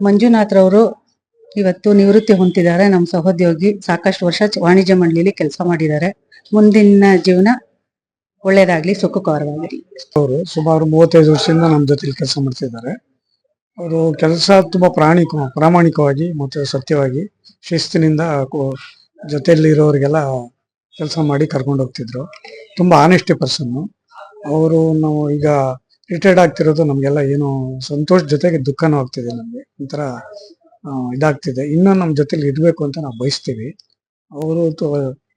ಮಂಜುನಾಥ್ರವರು ಇವತ್ತು ನಿವೃತ್ತಿ ಹೊಂದಿದ್ದಾರೆ. ನಮ್ಮ ಸಹೋದ್ಯೋಗಿ ಸಾಕಷ್ಟು ವರ್ಷ ವಾಣಿಜ್ಯ ಮಂಡಳಿಯಲ್ಲಿ ಕೆಲಸ ಮಾಡಿದ್ದಾರೆ. ಮುಂದಿನ ಜೀವನ ಒಳ್ಳೇದಾಗ್ಲಿ ಸುಖಕರವಾಗಿರ್ಲಿ ಅವರು ಸುಮಾರು ಮೂವತ್ತೈದು ವರ್ಷದಿಂದ ನಮ್ಮ ಜೊತೆ ಕೆಲಸ ಮಾಡ್ತಿದ್ದಾರೆ ಅವರು ಕೆಲಸ ತುಂಬಾ ಪ್ರಾಣಿಕ, ಪ್ರಾಮಾಣಿಕವಾಗಿ ಮತ್ತು ಸತ್ಯವಾಗಿ ಶಿಸ್ತಿನಿಂದ ಜೊತೆಯಲ್ಲಿರೋರಿಗೆಲ್ಲ ಕೆಲಸ ಮಾಡಿ ಕರ್ಕೊಂಡು ಹೋಗ್ತಿದ್ರು. ತುಂಬಾ ಆನೆಸ್ಟಿ ಪರ್ಸನ್ನು ಅವರು ನಾವು ಈಗ ರಿಟೈರ್ಡ್ ಆಗ್ತಿರೋದು ನಮಗೆಲ್ಲ ಏನು ಸಂತೋಷ ಜೊತೆಗೆ ದುಃಖನೂ ಆಗ್ತಿದೆ ನಮಗೆ. ಒಂಥರ ಇದಾಗ್ತಿದೆ. ಇನ್ನೂ ನಮ್ಮ ಜೊತೆಲಿ ಇರಬೇಕು ಅಂತ ನಾವು ಬಯಸ್ತೀವಿ. ಅವರು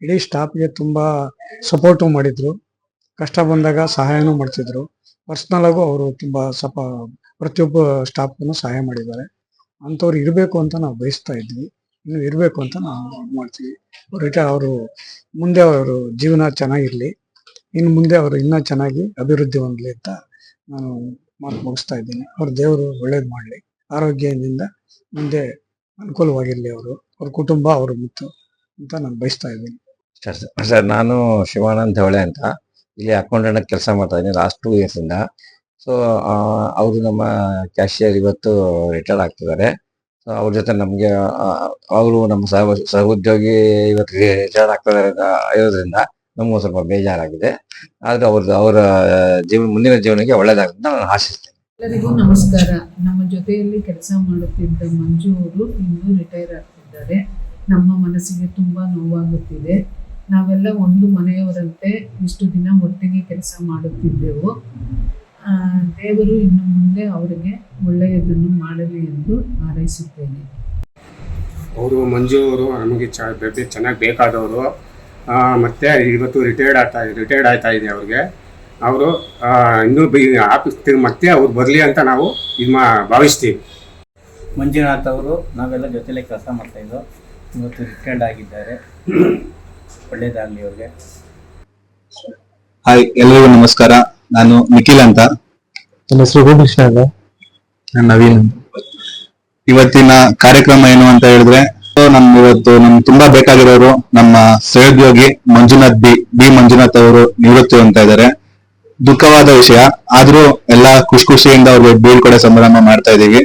ಇಡೀ ಸ್ಟಾಫ್ಗೆ ತುಂಬ ಸಪೋರ್ಟು ಮಾಡಿದ್ರು. ಕಷ್ಟ ಬಂದಾಗ ಸಹಾಯನೂ ಮಾಡ್ತಿದ್ರು. ಪರ್ಸ್ನಲ್ ಆಗು ಅವರು ತುಂಬ ಸಪ, ಪ್ರತಿಯೊಬ್ಬ ಸ್ಟಾಫ್ಗೂ ಸಹಾಯ ಮಾಡಿದ್ದಾರೆ. ಅಂಥವ್ರು ಇರಬೇಕು ಅಂತ ನಾವು ಬಯಸ್ತಾ ಇದ್ವಿ. ಇನ್ನು ಇರಬೇಕು ಅಂತ ನಾವು ಮಾಡ್ತೀವಿ. ರಿಟೈರ್ ಅವರು, ಮುಂದೆ ಅವರು ಜೀವನ ಚೆನ್ನಾಗಿರಲಿ. ಇನ್ನು ಮುಂದೆ ಅವರು ಇನ್ನೂ ಚೆನ್ನಾಗಿ ಅಭಿವೃದ್ಧಿ ಹೊಂದಲಿ ಅಂತ ನಾನು ಮಾತು ಮುಗಿಸ್ತಾ ಇದ್ದೀನಿ. ಅವ್ರ ದೇವರು ಒಳ್ಳೇದು ಮಾಡಲಿ. ಆರೋಗ್ಯದಿಂದ ಮುಂದೆ ಅನುಕೂಲವಾಗಿರಲಿ ಅವರು. ಅವ್ರ ಕುಟುಂಬ ಅವರು ಮುತ್ತು ಅಂತ ನಾನು ಬಯಸ್ತಾ ಇದ್ದೀನಿ. ಸರ್ ಸರ್ ನಾನು ಶಿವಾನಂದ್ ಧವಳೆ ಅಂತ ಇಲ್ಲಿ ಅಕೌಂಟೆಂಟ್ ಕೆಲಸ ಮಾಡ್ತಾ ಇದ್ದೀನಿ ಲಾಸ್ಟ್ ಟೂ ಇಯರ್ಸಿಂದ ಸೊ ಅವರು ನಮ್ಮ ಕ್ಯಾಶಿಯರ್ ಇವತ್ತು ರಿಟೈರ್ಡ್ ಆಗ್ತಿದ್ದಾರೆ. ಸೊ ಅವ್ರ ಜೊತೆ ನಮಗೆ ಅವರು ನಮ್ಮ ಸಹ, ಸಹೋದ್ಯೋಗಿ ಇವತ್ತು ರಿಟೈರ್ಡ್ ಅಂತ ಇರೋದ್ರಿಂದ ನಮಗೂ ಸ್ವಲ್ಪ ಬೇಜಾರಾಗಿದೆ. ಆದ್ರೆ ಅವ್ರದ್ದು ಅವರ ಜೀವನ ಮುಂದಿನ ಜೀವನಕ್ಕೆ ಒಳ್ಳೇದಾಗುತ್ತೆ ಅಂತ ನಾನು ಆಶಿಸ್ತೇನೆ. ಎಲ್ಲರಿಗೂ ನಮಸ್ಕಾರ. ನಮ್ಮ ಜೊತೆಯಲ್ಲಿ ಕೆಲಸ ಮಾಡುತ್ತಿದ್ದ ಮಂಜು ಅವರು ಇನ್ನು ರಿಟೈರ್ ಆಗ್ತಿದ್ದಾರೆ. ನಮ್ಮ ಮನಸ್ಸಿಗೆ ತುಂಬಾ ನೋವಾಗುತ್ತಿದೆ. ನಾವೆಲ್ಲ ಒಂದು ಮನೆಯವರಂತೆ ಇಷ್ಟು ದಿನ ಒಟ್ಟಿಗೆ ಕೆಲಸ ಮಾಡುತ್ತಿದ್ದೆವು. ದೇವರು ಇನ್ನು ಮುಂದೆ ಅವರಿಗೆ ಒಳ್ಳೆಯದನ್ನು ಮಾಡಲಿ ಎಂದು ಹಾರೈಸುತ್ತೇನೆ. ಅವರು ಮಂಜು ಅವರು ನಮಗೆ ಚೆನ್ನಾಗಿ ಬೇಕಾದವರು. ಮತ್ತೆ ಇವತ್ತು ರಿಟೈರ್ಡ್ ಆಗ್ತಾ ರಿಟೈರ್ಡ್ ಆಯ್ತಾ ಇದೆ ಅವ್ರಿಗೆ. ಅವರು ಇನ್ನೂ ಆಫೀಸ್ ಮತ್ತೆ ಅವ್ರು ಬರಲಿ ಅಂತ ನಾವು ಇದು ಮಾ ಭಾವಿಸ್ತೀವಿ. ಮಂಜುನಾಥ್ ಅವರು ನಾವೆಲ್ಲ ಜೊತೆಲೇ ಕೆಲಸ ಮಾಡ್ತಾ ಇದ್ದೋ ಇವತ್ತು ರಿಟೈರ್ಡ್ ಆಗಿದ್ದಾರೆ. ಒಳ್ಳೇದಾಗಲಿ ಅವ್ರಿಗೆ. ಹಾಯ್ ಎಲ್ಲರಿಗೂ ನಮಸ್ಕಾರ. ನಾನು ನಿಖಿಲ್ ಅಂತ. ನನ್ನ ಹೆಸರು ಗೋಕೃಷ್ಣ ಅಂತ. ನಾನು ನವೀನ್ ಅಂತ. ಇವತ್ತಿನ ಕಾರ್ಯಕ್ರಮ ಏನು ಅಂತ ಹೇಳಿದ್ರೆ ನಮ್ ಇವತ್ತು ನಮ್ ತುಂಬಾ ಬೇಕಾಗಿರೋರು ನಮ್ಮ ಸಹೋದ್ಯೋಗಿ ಮಂಜುನಾಥ್ ಬಿ ಬಿ ಮಂಜುನಾಥ್ ಅವರು ನಿವೃತ್ತಿ ಅಂತ ಇದ್ದಾರೆ. ದುಃಖವಾದ ವಿಷಯ. ಆದ್ರೂ ಎಲ್ಲಾ ಖುಷಿ ಖುಷಿಯಿಂದ ಅವ್ರಿಗೆ ಬೀಳ್ಕೊಡೆ ಸಂಭ್ರಮ ಮಾಡ್ತಾ ಇದೀವಿ.